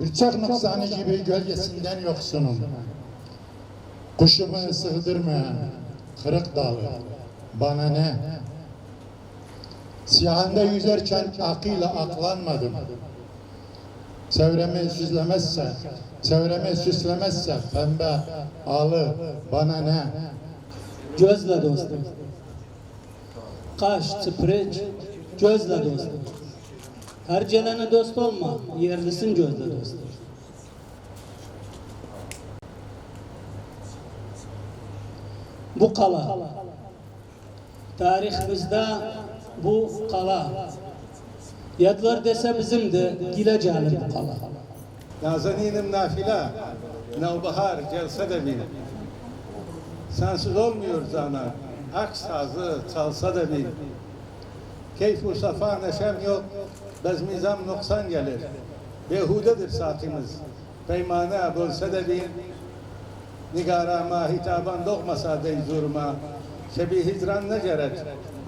Bıçak noksanı gibi gölgesinden yoksunum. Kuşumu sığdırmayan kırık dalı bana ne? Siyahında yüzerken akıyla aklanmadım. Çevremi süslemezse, çevremi süslemezse pembe alı bana ne? Gözle dostum. Kaş, spreç, gözle dostum. Her gelene dost olma, yerlisin gözle dostum. Bu kala. Tarihimizde bu kala. Yadlar dese bizimdi, gile gelir bu kala. Nazanin'im nafile, nevbahar gelse de bil. Sensiz olmuyor zana, aks sazı çalsa da bil. Keyfu safa neşem yok, bezmizam noksan gelir. Behudedir saatimiz, peymane bölse de bil. Nigarama hitaban dokmasa dey zurma, şebi hicran ne gerek,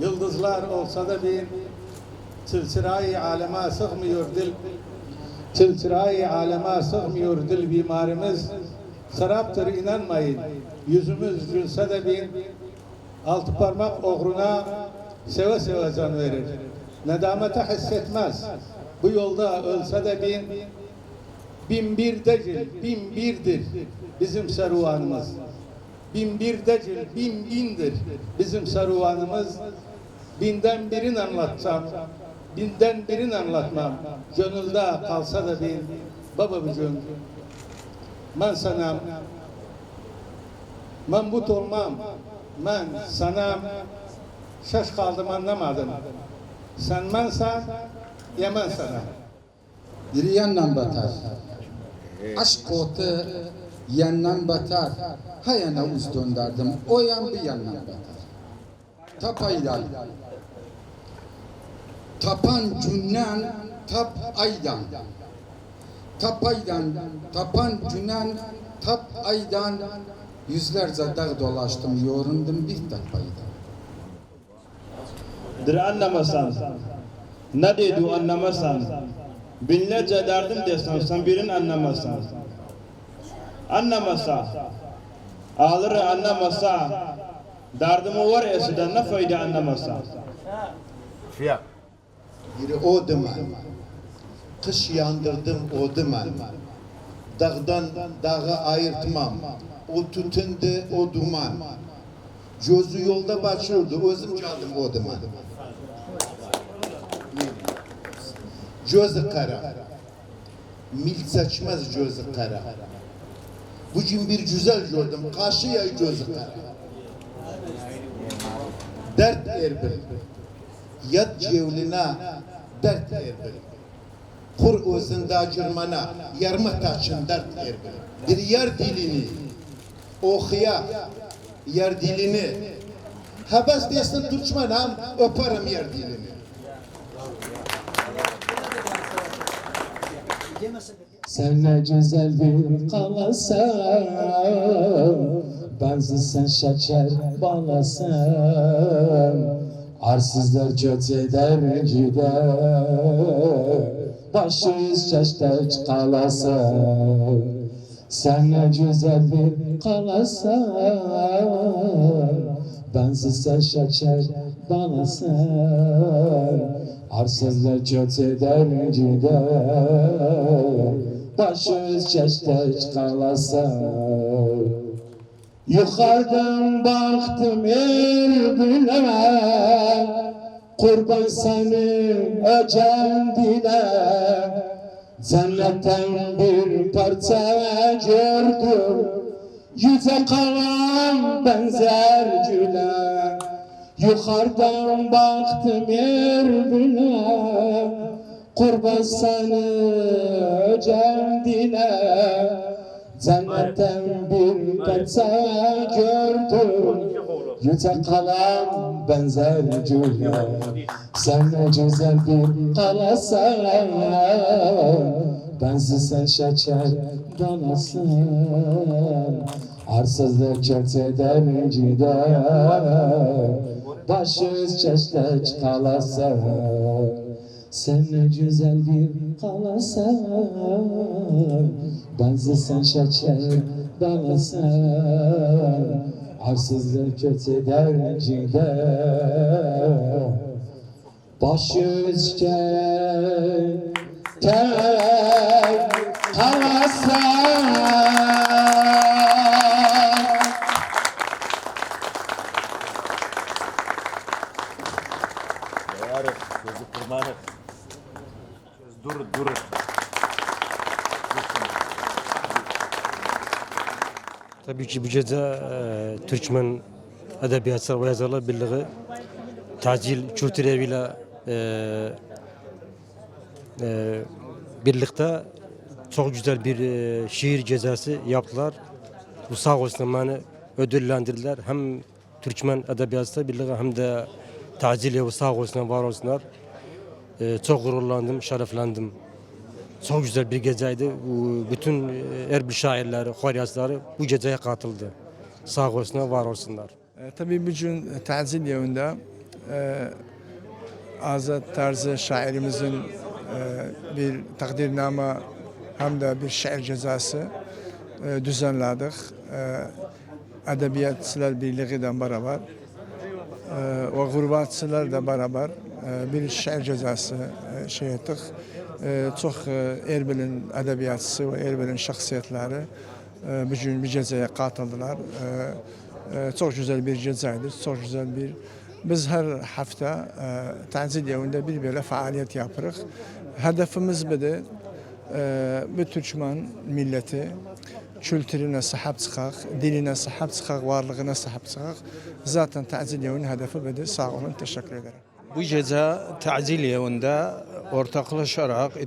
yıldızlar olsa da bil. Çılçırayı aleme sığmıyor dil, Çılçırayı aleme sığmıyor dil bimarımız. Saraptır inanmayın. Yüzümüz gülse de bin. Altı parmak oğruna seve seve can verir. Nedamete hissetmez. Bu yolda ölse de bin. Bin bir değil, bin birdir bizim serüvanımız. Bin bir değil, bin bindir bizim serüvanımız. Binden birini anlatsam, binden birini anlatmam. Gönülde kalsa da bin, baba bugün. Ben sana, ben but olmam. Ben sana şaş kaldım anlamadım. Sen mensen, ya ben sana. Biri yandan batar. Aşk otu yandan batar. Ha yana uz döndürdüm. O yan bir yandan batar. Tapaydan. Tapan cünnen tap aydan. Tapaydan, tapan cünnen tap aydan. Yüzlerce dağ dolaştım, yorundum bir tapaydan. dir anlamasan ne dedi anlamasan binlerce derdim desen sen birini anlamasan anlamasa ağları anlamasa derdimi var esiden ne fayda anlamasa Biri o. Kış yandırdım o dümen. Dağdan dağı ayırtmam. O tütündü o duman. Gözü yolda başırdı. Özüm çaldım o dümen. Gözü kara. Mil seçmez gözü kara. Bugün bir güzel gördüm. Karşıya gözü kara. Dert erbil. Yat cevline dert erbil. Kur özünde cırmana yarmı taşın dert erbil. Bir yer dilini okuya yer dilini Hebes desin Türkmenam öperim yer dilini. Sen ne güzel bir kalasın Benzi sen şeker balasın Arsızlar göç eder gider Başı yüz çeşte kalasın Sen ne güzel bir kalasın. Benzi sen şeker balasın Arsızlar göç eder gider. Başı çeşte kalasın Yukarıdan baktım Erbil'e Kurban senin öcendine Cennetten bir parça gördüm. Yüce kalan benzer güle Yukarıdan baktım Erbil'e Kurban seni cendine Cennetten bir parça gördüm Yüce kalan benzer güle Sen ne güzel bir kalasan Bensiz sen şeker dalasın. Arsızlık kert eder gider. Başız çeşte kalasa Sen ne güzel bir kalasa Benzesen şeker dalasa Arsızlık Başız çeşte kalasa Arif, gözü kırmanık. Dur, dur. Tabii ki bu gece e, Türkmen Edebiyatçılar ve Yazarlar Birliği Tacil Kültür Evi'yle e, e, birlikte çok güzel bir e, şiir cezası yaptılar. Bu sağ olsun beni ödüllendirdiler. Hem Türkmen Edebiyatçılar Birliği hem de Tacil Evi sağ olsunlar, var olsunlar. E, çok gururlandım, şereflendim. Çok güzel bir geceydi. Bu bütün e, Erbil şairleri, Koryasları bu geceye katıldı. Sağ olsunlar, var olsunlar. E, Tabii bugün tazil yılında e, Azat tarzı şairimizin e, bir takdirname hem de bir şiir cezası e, düzenledik. E, Edebiyatçılar Birliği'den beraber e, ve Gurbatçılar da beraber e, bir şiir cezası e, şey ettik. E, çok e, Erbil'in edebiyatçısı ve Erbil'in şahsiyetleri e, bugün bir geceye katıldılar. E, e, çok güzel bir geceydi, çok güzel bir biz her hafta e, tazil evinde bir böyle faaliyet yaparız. Hedefimiz budur. Bu Türkmen milleti kültürüne sahip çıkak, diline sahip çıkak, varlığına sahip çıkak. Zaten tazil evinin hedefi budur. Sağ olun, teşekkür ederim. Bu gece tazil evinde ortaklaşarak e,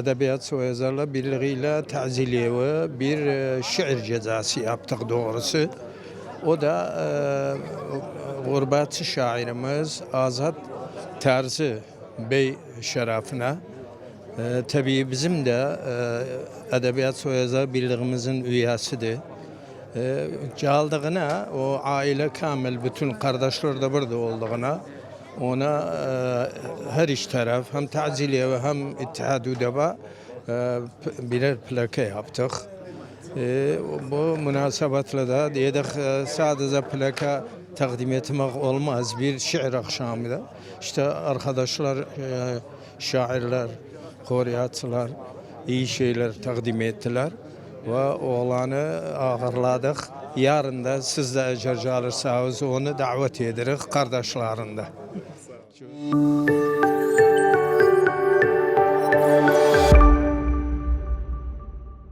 Edebiyat ve Yazarlar Birliği ile tazil evi bir e, şiir cezası yaptık doğrusu. O da e, gurbetçi şairimiz Azat Terzi Bey şerefine. E, tabii bizim de Edebiyat ve Yazar Birliğimizin üyesidir. E, caldığına o aile kamil bütün kardeşler de burada olduğuna ona e, her iş taraf hem taziliye ve hem ittihadu deva e, birer plaka yaptık. E, bu münasebetle de dedik sadece plaka takdim etmek olmaz bir şiir akşamı. İşte arkadaşlar, şairler, koriyatçılar iyi şeyler takdim ettiler ve oğlanı ağırladık. Yarın da siz de alırsanız onu davet ederiz kardeşlerinde.